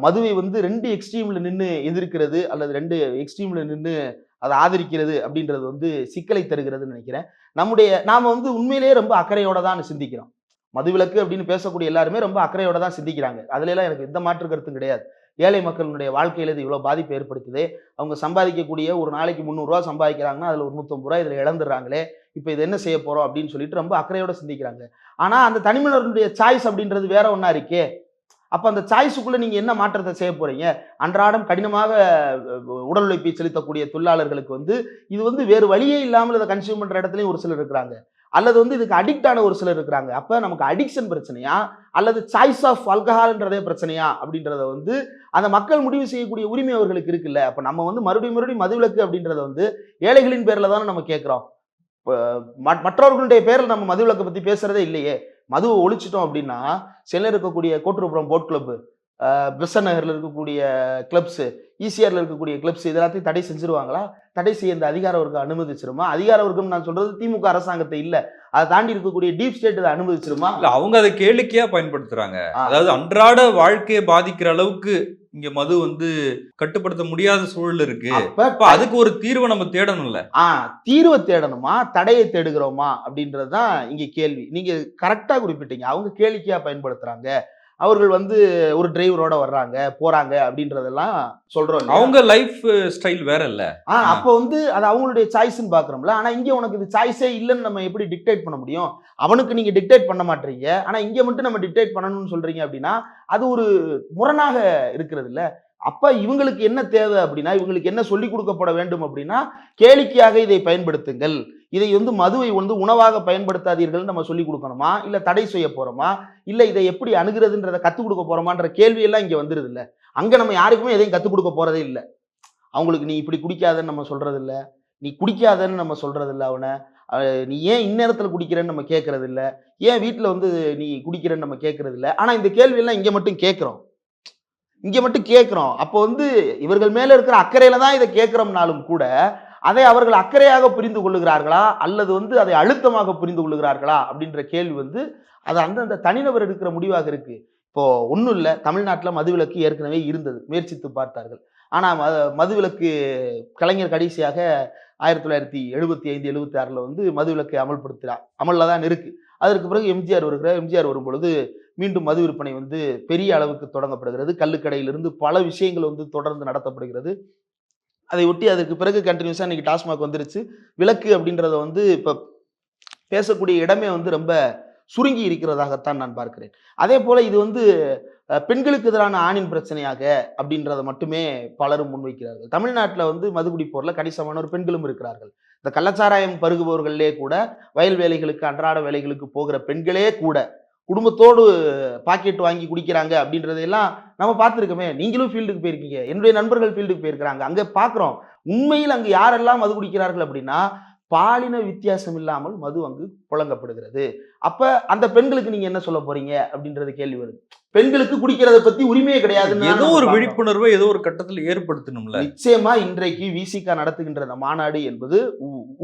மதுவை வந்து ரெண்டு எக்ஸ்ட்ரீம்ல நின்று எதிர்க்கிறது அல்லது ரெண்டு எக்ஸ்ட்ரீம்ல நின்று அதை ஆதரிக்கிறது அப்படின்றது வந்து சிக்கலை தருகிறதுன்னு நினைக்கிறேன். நம்முடைய நாம் வந்து உண்மையிலேயே ரொம்ப அக்கறையோட தான் சிந்திக்கிறோம். மதுவிலக்கு அப்படின்னு பேசக்கூடிய எல்லாருமே ரொம்ப அக்கறையோட தான் சிந்திக்கிறாங்க. அதுல எல்லாம் எனக்கு எந்த மாற்று கருத்தும் கிடையாது. ஏழை மக்களுடைய வாழ்க்கையில் இது இவ்வளோ பாதிப்பு ஏற்படுத்துது. அவங்க சம்பாதிக்கக்கூடிய ஒரு நாளைக்கு முந்நூறுரூவா சம்பாதிக்கிறாங்கன்னா அதில் ஒரு நூற்றம்பது ரூபா இதில் இழந்துடுறாங்களே இப்போ இது என்ன செய்ய போகிறோம் அப்படின்னு சொல்லிட்டு ரொம்ப அக்கறையோட சிந்திக்கிறாங்க. ஆனால் அந்த தனிமனருடைய சாய்ஸ் அப்படின்றது வேற ஒன்றா இருக்கே. அப்போ அந்த சாய்ஸுக்குள்ளே நீங்கள் என்ன மாற்றத்தை செய்ய போகிறீங்க அன்றாடம் கடினமாக உடல் உழைப்பை செலுத்தக்கூடிய தொழிலாளர்களுக்கு வந்து இது வந்து வேறு வழியே இல்லாமல் இதை கன்சியூம் பண்ணுற இடத்துலையும் ஒரு சிலர் இருக்கிறாங்க. அல்லது வந்து இதுக்கு அடிக்ட் ஆன ஒரு சிலர் இருக்கிறாங்க. அப்போ நமக்கு அடிக்ஷன் பிரச்சனையா? அல்லது சாய்ஸ் ஆஃப் அல்கஹால்ன்றதே பிரச்சனையா? அப்படின்றத வந்து அந்த மக்கள் முடிவு செய்யக்கூடிய உரிமை அவர்களுக்கு இருக்குல்ல? அப்போ நம்ம வந்து மறுபடியும் மறுபடியும் மதுவிலக்கு அப்படின்றத வந்து ஏழைகளின் பேரில் தானே நம்ம கேட்குறோம். மற்றவர்களுடைய பேரில் நம்ம மதுவிலக்கை பற்றி பேசுறதே இல்லையே. மதுவை ஒழிச்சிட்டோம் அப்படின்னா சென்னையில் இருக்கக்கூடிய கோட்டுருப்புறம் போட் கிளப் பெசன் நகர்ல இருக்கக்கூடிய கிளப்ஸ் ஈசிஆர்ல இருக்கக்கூடிய கிளப்ஸ் இது எல்லாத்தையும் தடை செஞ்சிருவாங்களா? தடை செய்ய இந்த அதிகார வர்க்கம் அனுமதிச்சிருமா? அதிகார வர்க்கம் நான் சொல்றது திமுக அரசாங்கத்தை இல்ல. அதை தாண்டி இருக்கக்கூடிய டீப் ஸ்டேட் இதை அனுமதிச்சிருமா? இல்ல அவங்க அதை கேளிக்கையா பயன்படுத்துறாங்க. ஆ. அதாவது அன்றாட வாழ்க்கையை பாதிக்கிற அளவுக்கு இங்க மது வந்து கட்டுப்படுத்த முடியாத சூழல் இருக்கு. அப்ப அதுக்கு ஒரு தீர்வை நம்ம தேடணும்ல. ஆ தீர்வை தேடணுமா? தடையை தேடுகிறோமா? அப்படின்றது தான் இங்க கேள்வி. நீங்க கரெக்டா குறிப்பிட்டீங்க. அவங்க கேளிக்கையா பயன்படுத்துறாங்க. அவர்கள் வந்து ஒரு டிரைவரோட வர்றாங்க போறாங்க அப்படின்றதெல்லாம் சொல்றோம்? அவங்க லைஃப் ஸ்டைல் வேற இல்ல ஆ. அப்போ வந்து அது அவங்களுடைய சாய்ஸ்னு பாக்குறோம்ல ஆனா இங்க உனக்கு இது சாய்ஸே இல்லைன்னு நம்ம எப்படி டிக்டேட் பண்ண முடியும்? அவனுக்கு நீங்க டிக்டேட் பண்ண மாட்டீங்க. ஆனா இங்க மட்டும் நம்ம டிக்டேட் பண்ணணும்னு சொல்றீங்க அப்படின்னா அது ஒரு முரணாக இருக்கிறது இல்ல. அப்ப இவங்களுக்கு என்ன தேவை அப்படின்னா இவங்களுக்கு என்ன சொல்லிக் கொடுக்கப்பட வேண்டும் அப்படின்னா கேளிக்கையாக இதை பயன்படுத்துங்கள். இதை வந்து மதுவை வந்து உணவாக பயன்படுத்தாதீர்கள் நம்ம சொல்லி கொடுக்கணுமா? இல்லை தடை செய்ய போகிறோமா இல்லை இதை எப்படி அணுகிறதுன்றதை கற்றுக் கொடுக்க போகிறோமான்ற கேள்வியெல்லாம் இங்கே வந்துடுது இல்லை. அங்கே நம்ம யாருக்குமே எதையும் கற்றுக் கொடுக்க போறதே இல்லை. அவங்களுக்கு நீ இப்படி குடிக்காதன்னு நம்ம சொல்கிறது இல்லை. நீ குடிக்காதன்னு நம்ம சொல்கிறது இல்லை அவனை. நீ ஏன் இந்நேரத்தில் குடிக்கிறேன்னு நம்ம கேட்கறது இல்லை. ஏன் வீட்டில் வந்து நீ குடிக்கிறேன்னு நம்ம கேட்கறது இல்லை? ஆனால் இந்த கேள்வியெல்லாம் இங்கே மட்டும் கேட்குறோம் இங்கே மட்டும் கேட்குறோம் அப்போ வந்து இவர்கள் மேலே இருக்கிற அக்கறையில் தான் இதை கேட்குறோம்னாலும் கூட அதை அவர்கள் அக்கறையாக புரிந்து கொள்ளுகிறார்களா? அல்லது வந்து அதை அழுத்தமாக புரிந்து கொள்ளுகிறார்களா? அப்படின்ற கேள்வி வந்து அது அந்தந்த தனிநபர் எடுக்கிற முடிவாக இருக்கு. இப்போ ஒன்றும் இல்லை. தமிழ்நாட்டில் மதுவிலக்கு ஏற்கனவே இருந்தது. முயற்சித்து பார்த்தார்கள். ஆனால் ம மதுவிலக்கு கலைஞர் கடைசியாக ஆயிரத்தி தொள்ளாயிரத்தி எழுபத்தி ஐந்து எழுபத்தி ஆறில் வந்து மதுவிலக்கை அமல்படுத்துகிறார் அமலில் தான் இருக்கு. அதற்கு பிறகு எம்ஜிஆர் வருகிறார் எம்ஜிஆர் வரும்பொழுது மீண்டும் மது விற்பனை வந்து பெரிய அளவுக்கு தொடங்கப்படுகிறது. கள்ளுக்கடையிலிருந்து பல விஷயங்கள் வந்து தொடர்ந்து நடத்தப்படுகிறது. அதை ஒட்டி அதுக்கு பிறகு கண்டினியூஸாக இன்னைக்கு டாஸ்மாக் வந்துருச்சு. விலக்கு அப்படின்றத வந்து இப்போ பேசக்கூடிய இடமே வந்து ரொம்ப சுருங்கி இருக்கிறதாகத்தான் நான் பார்க்கிறேன். அதே போல இது வந்து பெண்களுக்கு எதிரான ஆணின் பிரச்சனையாக அப்படின்றத மட்டுமே பலரும் முன்வைக்கிறார்கள். தமிழ்நாட்டில் வந்து மதுபடி போரில் கணிசமான கணிசமானோர் பெண்களும் இருக்கிறார்கள். இந்த கள்ளச்சாராயம் பருகுபவர்களே கூட வயல் வேலைகளுக்கு அன்றாட வேலைகளுக்கு போகிற பெண்களே கூட குடும்பத்தோடு பாக்கெட் வாங்கி குடிக்கிறாங்க அப்படின்றதையெல்லாம் நம்ம பார்த்துருக்கோமே. நீங்களும் ஃபீல்டுக்கு போயிருக்கீங்க. என்னுடைய நண்பர்கள் ஃபீல்டுக்கு போயிருக்கிறாங்க. அங்கே பார்க்குறோம். உண்மையில் அங்கு யாரெல்லாம் மது குடிக்கிறார்கள் அப்படின்னா பாலின வித்தியாசம் இல்லாமல் மது அங்கு புழங்கப்படுகிறது. அப்ப அந்த பெண்களுக்கு நீங்க என்ன சொல்ல போறீங்க? அப்படின்றது கேள்வி வருது. பெண்களுக்கு குடிக்கிறத பத்தி உரிமையே கிடையாதுன்னு ஏதோ ஒரு. விழிப்புணர்வை ஏதோ ஒரு கட்டத்துல ஏற்படுத்தணும்ல. நிச்சயமா இன்றைக்கு விசிகா நடத்துகின்ற இந்த மாநாடு என்பது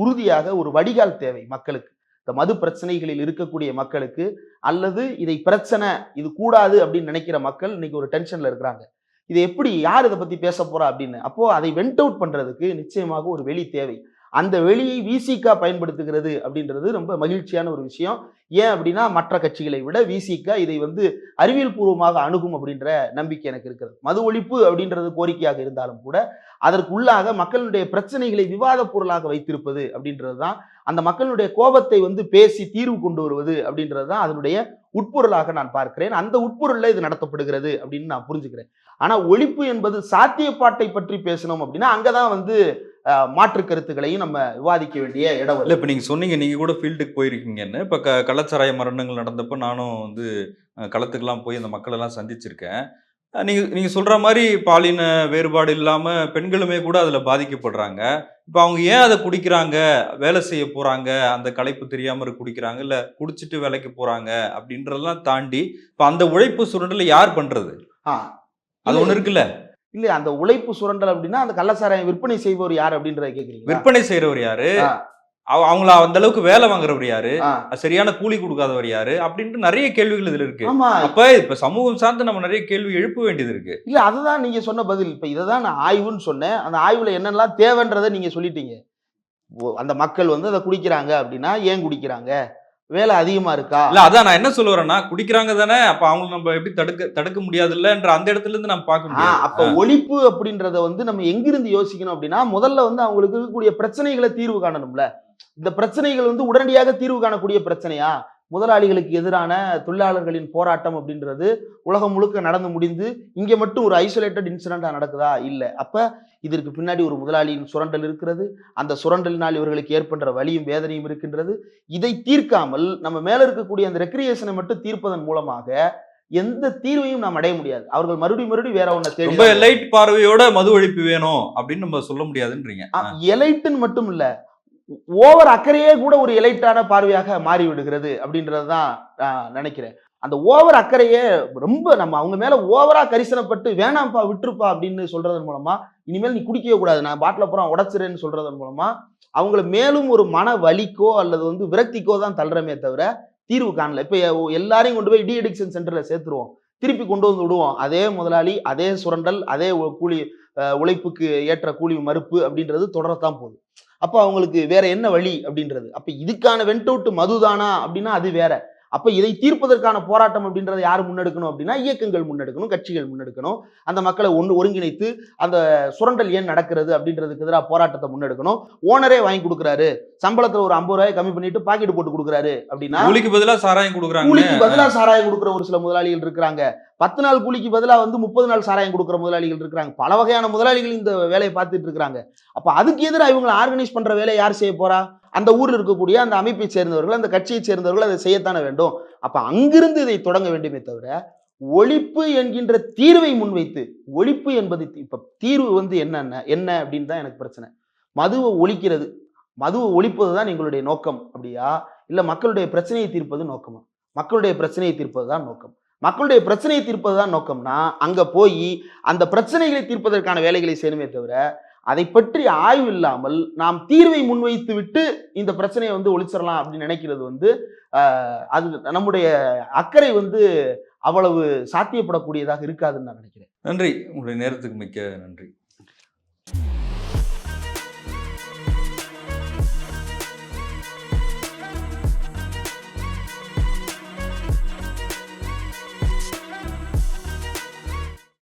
உறுதியாக ஒரு வடிகால் தேவை மக்களுக்கு. இந்த மது பிரச்சனைகளில் இருக்கக்கூடிய மக்களுக்கு அல்லது இதை பிரச்சனை இது கூடாது அப்படின்னு நினைக்கிற மக்கள் இன்னைக்கு ஒரு டென்ஷன்ல இருக்கிறாங்க. இது எப்படி யார் இதை பத்தி பேச போறா அப்படின்னு? அப்போ அதை வெண்ட் அவுட் பண்றதுக்கு நிச்சயமாக ஒரு வெளி தேவை. அந்த வெளியை விசிகா பயன்படுத்துகிறது அப்படின்றது ரொம்ப மகிழ்ச்சியான ஒரு விஷயம். ஏன் அப்படின்னா மற்ற கட்சிகளை விட விசிகா இதை வந்து அறிவியல் பூர்வமாக அணுகும் அப்படின்ற நம்பிக்கை எனக்கு இருக்கிறது. மது ஒழிப்பு அப்படின்றது கோரிக்கையாக இருந்தாலும் கூட அதற்குள்ளாக மக்களுடைய பிரச்சனைகளை விவாத பொருளாக வைத்திருப்பது அப்படின்றது தான். அந்த மக்களுடைய கோபத்தை வந்து பேசி தீர்வு கொண்டு வருவது அப்படின்றது தான் அதனுடைய உட்பொருளாக நான் பார்க்கிறேன். அந்த உட்பொருளில் இது நடத்தப்படுகிறது அப்படின்னு நான் புரிஞ்சுக்கிறேன். ஆனால் ஒழிப்பு என்பது சாத்தியப்பாட்டை பற்றி பேசணும் அப்படின்னா அங்கே தான் வந்து மாற்று கருத்துக்களையும் நம்ம விவாதிக்க வேண்டிய இடம் இல்ல இப்ப நீங்க சொன்னீங்க நீங்க கூட ஃபீல்டுக்கு போயிருக்கீங்கன்னு. இப்ப க கள்ளச்சாராய மரணங்கள் நடந்தப்ப நானும் வந்து களத்துக்கெல்லாம் போய் அந்த மக்கள் எல்லாம் சந்திச்சிருக்கேன். அஹ், நீங்க நீங்க சொல்ற மாதிரி பாலின வேறுபாடு இல்லாம பெண்களுமே கூட அதுல பாதிக்கப்படுறாங்க. இப்ப அவங்க ஏன் அதை குடிக்கிறாங்க? வேலை செய்ய போறாங்க? அந்த களைப்பு தெரியாம இருக்கு குடிக்கிறாங்க. இல்ல குடிச்சிட்டு வேலைக்கு போறாங்க அப்படின்றதெல்லாம் தாண்டி இப்ப அந்த உழைப்பு சுரண்டலை யார் பண்றது? ஆ, அது ஒண்ணு இருக்குல்ல. இல்ல அந்த உழைப்பு சுரண்டல் அப்படின்னா அந்த கள்ளச்சாராயம் விற்பனை செய்பவர் யார் அப்படின்றத கேக்குறீங்க விற்பனை செய்யறவர் யாரு? அவங்கள அந்த அளவுக்கு வேலை வாங்குறவர் யாரு? சரியான கூலி கொடுக்காதவர் யாரு? அப்படின்ட்டு நிறைய கேள்விகள் இதுல இருக்கு. ஆமா. அப்ப இப்ப சமூகம் சார்ந்து நம்ம நிறைய கேள்வி எழுப்ப வேண்டியது இருக்கு. இல்ல அதுதான் நீங்க சொன்ன பதில். இப்ப இதை தான் நான் ஆய்வுன்னு சொன்னேன். அந்த ஆய்வுல என்னெல்லாம் தேவைன்றதை நீங்க சொல்லிட்டீங்க. அந்த மக்கள் வந்து அதை குடிக்கிறாங்க அப்படின்னா ஏன் குடிக்கிறாங்க? வேலை அதிகமா இருக்கா? இல்ல அதான் நான் என்ன சொல்ல வரேன்னா குடிக்கிறாங்க தானே அப்ப அவங்க நம்ம எப்படி தடுக்க தடுக்க முடியாது இல்லன்ற அந்த இடத்துல இருந்து நம்ம பார்க்க ஆ, முடியாது. அப்ப ஒழிப்பு அப்படின்றத வந்து நம்ம எங்கிருந்து யோசிக்கணும் அப்படின்னா முதல்ல வந்து அவங்களுக்கு இருக்கக்கூடிய பிரச்சனைகளை தீர்வு காணணும்ல. இந்த பிரச்சனைகள் வந்து உடனடியாக தீர்வு காணக்கூடிய பிரச்சனையா? முதலாளிகளுக்கு எதிரான தொழிலாளர்களின் போராட்டம் அப்படின்றது உலகம் முழுக்க நடந்து முடிந்து இங்க மட்டும் ஒரு ஐசோலேட்டட் இன்சிடென்டா நடக்குதா? இல்ல. அப்ப இதற்கு பின்னாடி ஒரு முதலாளியின் சுரண்டல் இருக்கிறது. அந்த சுரண்டலினால் இவர்களுக்கு ஏற்படுற வலியும் வேதனையும் இருக்கின்றது. இதை தீர்க்காமல் நம்ம மேல இருக்கக்கூடிய அந்த ரெக்ரியேஷனை மட்டும் தீர்ப்பதன் மூலமாக எந்த தீர்வையும் நாம் அடைய முடியாது. அவர்கள் மறுபடியும் மறுபடியும் வேற ஒன்றை தேடி ரொம்ப லைட் பார்வையோட மது ஒழிப்பு வேணும் அப்படின்னு நம்ம சொல்ல முடியாதுன்றீங்க. எலைட்டுன்னு மட்டும் இல்ல ஓவர் அக்கறையே கூட ஒரு எலைட்டான பார்வையாக மாறி விடுகிறது அப்படின்றது தான் நான் நினைக்கிறேன். அந்த ஓவர் அக்கறையே ரொம்ப நம்ம அவங்க மேல ஓவரா கரிசனப்பட்டு வேணாம்ப்பா விட்டுருப்பா அப்படின்னு சொல்றதன் மூலமா இனிமேல் நீ குடிக்கவே கூடாது நான் பாட்டில பூரா உடச்சிறேன்னு சொல்றதன் மூலமா அவங்கள மேலும் ஒரு மன வலிக்கோ அல்லது வந்து விரக்திக்கோ தான் தள்ளுறமே தவிர தீர்வு காணல. இப்போ எல்லாரையும் கொண்டு போய் டி அடிக்ஷன் சென்டர்ல சேர்த்துருவோம். திருப்பி கொண்டு வந்து விடுவோம். அதே முதலாளி அதே சுரண்டல் அதே ஒ- கூலி அஹ், உழைப்புக்கு ஏற்ற கூலி மறுப்பு அப்படின்றது தொடரத்தான் போகுது. அப்போ அவங்களுக்கு வேற என்ன வழி அப்படின்றது? அப்ப இதுக்கான வெண்டவுட் மதுதானா அப்படின்னா அது வேற. அப்ப இதை தீர்ப்பதற்கான போராட்டம் அப்படின்றத யார் முன்னெடுக்கணும் அப்படின்னா இயக்கங்கள் முன்னெடுக்கணும் கட்சிகள் முன்னெடுக்கணும். அந்த மக்களை ஒன்று ஒருங்கிணைத்து அந்த சுரண்டல் ஏன் நடக்கிறது அப்படின்றதுக்கு எதிராக போராட்டத்தை முன்னெடுக்கணும். ஓனரே வாங்கி கொடுக்குறாரு. சம்பளத்துல ஒரு ஐம்பது ரூபாய் கம்மி பண்ணிட்டு பாக்கெட் போட்டு கொடுக்குறாரு அப்படின்னா கூலிக்கு பதிலா சாராயம் கொடுக்குறாங்க. கூலிக்கு பதிலா சாராயம் கொடுக்குற ஒரு சில முதலாளிகள் இருக்கிறாங்க. பத்து நாள் கூலிக்கு பதிலாக வந்து முப்பது நாள் சாராயம் கொடுக்குற முதலாளிகள் இருக்கிறாங்க. பல வகையான முதலாளிகள் இந்த வேலையை பார்த்துட்டு இருக்கிறாங்க. அப்போ அதுக்கு எதிராக இவங்களை ஆர்கனைஸ் பண்ணுற வேலையை யார் செய்ய போறா? அந்த ஊரில் இருக்கக்கூடிய அந்த அமைப்பை சேர்ந்தவர்கள் அந்த கட்சியை சேர்ந்தவர்கள் அதை செய்யத்தானே வேண்டும்? அப்போ அங்கிருந்து இதை தொடங்க வேண்டுமே தவிர ஒழிப்பு என்கின்ற தீர்வை முன்வைத்து ஒழிப்பு என்பது இப்போ தீர்வு வந்து என்னென்ன என்ன அப்படின்னு தான் எனக்கு பிரச்சனை. மதுவை ஒழிக்கிறது மதுவை ஒழிப்பது தான் எங்களுடைய நோக்கம் அப்படியா? இல்லை மக்களுடைய பிரச்சனையை தீர்ப்பது நோக்கமா? மக்களுடைய பிரச்சனையை தீர்ப்பது தான் நோக்கம். மக்களுடைய பிரச்சனையை தீர்ப்பது தான் நோக்கம்னா அங்கே போய் அந்த பிரச்சனைகளை தீர்ப்பதற்கான வேலைகளை செய்யணுமே தவிர அதை பற்றி ஆய்வு இல்லாமல் நாம் தீர்வை முன்வைத்து விட்டு இந்த பிரச்சனையை வந்து ஒழிச்சிடலாம் அப்படின்னு நினைக்கிறது வந்து அது நம்முடைய அக்கறை வந்து அவ்வளவு சாத்தியப்படக்கூடியதாக இருக்காதுன்னு நான் நினைக்கிறேன். நன்றி. உங்களுடைய நேரத்துக்கு மிக்க நன்றி.